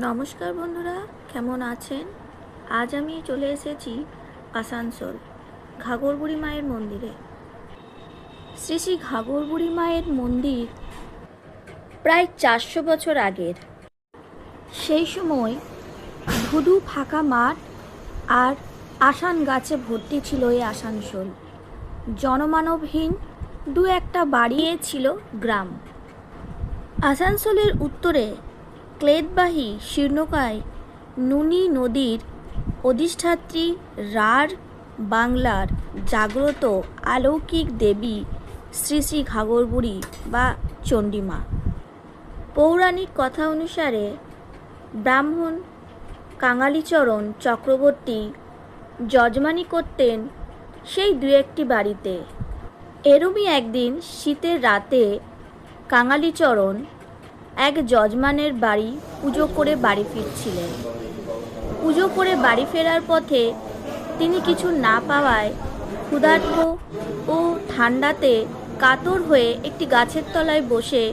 নমস্কার বন্ধুরা, কেমন আছেন? আজ আমি চলে এসেছি আসানসোল, ঘাগরবুড়ি মায়ের মন্দিরে। শ্রী শ্রী ঘাগরবুড়ি মায়ের মন্দির প্রায় চারশো বছর আগের। সেই সময় ধুধু ফাঁকা মাঠ আর আসান গাছে ভর্তি ছিল এই আসানসোল। জনমানবহীন দু একটা বাড়িয়ে ছিল গ্রাম। আসানসোলের উত্তরে ক্লেদবাহী শীর্ণকায় নুনি নদীর অধিষ্ঠাত্রী রার বাংলার জাগ্রত অলৌকিক দেবী শ্রী শ্রী ঘাগরবুড়ি বা চণ্ডীমা। পৌরাণিক কথা অনুসারে ব্রাহ্মণ কাঙালিচরণ চক্রবর্তী যজমানি করতেন সেই দু একটি বাড়িতে। এরমই একদিন শীতের রাতে কাঙালিচরণ এক যজমানের বাড়ি পুজো করে বাড়ি ফিরছিলেন। পুজো করে বাড়ি ফেরার পথে তিনি কিছু না পাওয়ায় ক্ষুধার্ত ও ঠান্ডাতে কাতর হয়ে একটি গাছের তলায় বসে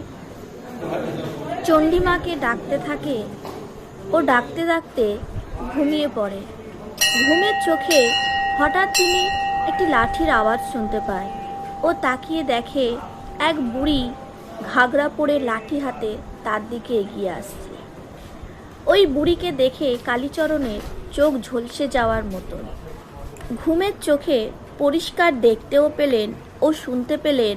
চণ্ডীমাকে ডাকতে থাকে ও ডাকতে ডাকতে ঘুমিয়ে পড়ে। ঘুমের চোখে হঠাৎ তিনি একটি লাঠির আওয়াজ শুনতে পায় ও তাকিয়ে দেখে এক বুড়ি ঘাগরা পরে লাঠি হাতে তার দিকে এগিয়ে আসছে। ওই বুড়িকে দেখে কালীচরণের চোখ ঝলসে যাওয়ার মতন। ঘুমের চোখে পরিষ্কার দেখতেও পেলেন ও শুনতে পেলেন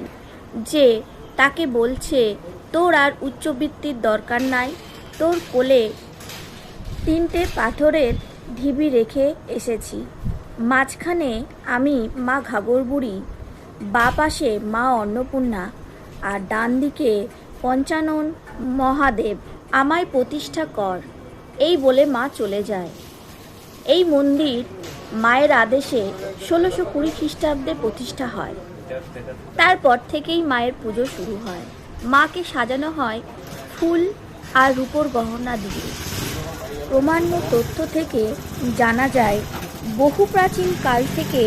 যে তাকে বলছে, তোর আর উচ্চবৃত্তির দরকার নাই। তোর কোলে তিনটে পাথরের ঢিবি রেখে এসেছি। মাঝখানে আমি মা ঘাগর বুড়ি, বা পাশে মা অন্নপূর্ণা আর ডান দিকে পঞ্চানন মহাদেব আমায় প্রতিষ্ঠা কর। এই বলে মা চলে যায়। এই মন্দির মায়ের আদেশে ষোলোশো কুড়ি খ্রিস্টাব্দে প্রতিষ্ঠা হয়। তারপর থেকেই মায়ের পুজো শুরু হয়। মাকে সাজানো হয় ফুল আর রূপোর গহনা দিয়ে। প্রমাণ্য তথ্য থেকে জানা যায়, বহু প্রাচীন কাল থেকে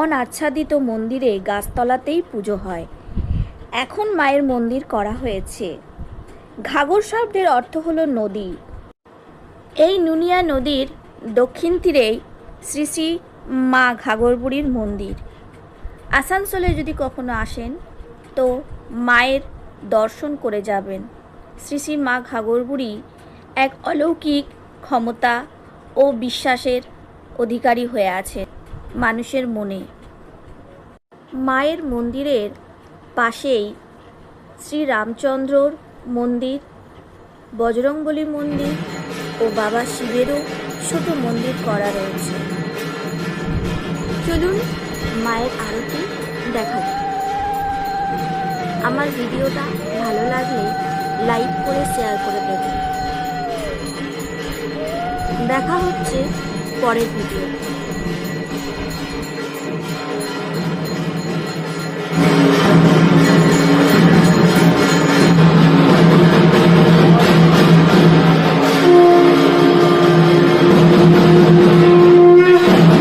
অনাচ্ছাদিত মন্দিরে গাছতলাতেই পুজো হয়। এখন মায়ের মন্দির করা হয়েছে। ঘাগর শব্দের অর্থ হলো নদী। এই নুনিয়া নদীর দক্ষিণ তীরেই শ্রী শ্রী মা ঘাগরবুড়ির মন্দির। আসানসোলে যদি কখনো আসেন, তো মায়ের দর্শন করে যাবেন। শ্রী শ্রী মা ঘাগরবুড়ি এক অলৌকিক ক্ষমতা ও বিশ্বাসের অধিকারী হয়ে আছে মানুষের মনে। মায়ের মন্দিরের পাশেই শ্রী রামচন্দ্রর মন্দির, বজরংবলী মন্দির ও বাবা শিবেরও ছোট মন্দির করা রয়েছে। চলুন মায়ের আরতি দেখা যাক। আমার ভিডিওটা ভালো লাগলে লাইক করে শেয়ার করে দেবেন। দেখা হচ্ছে পরের ভিডিও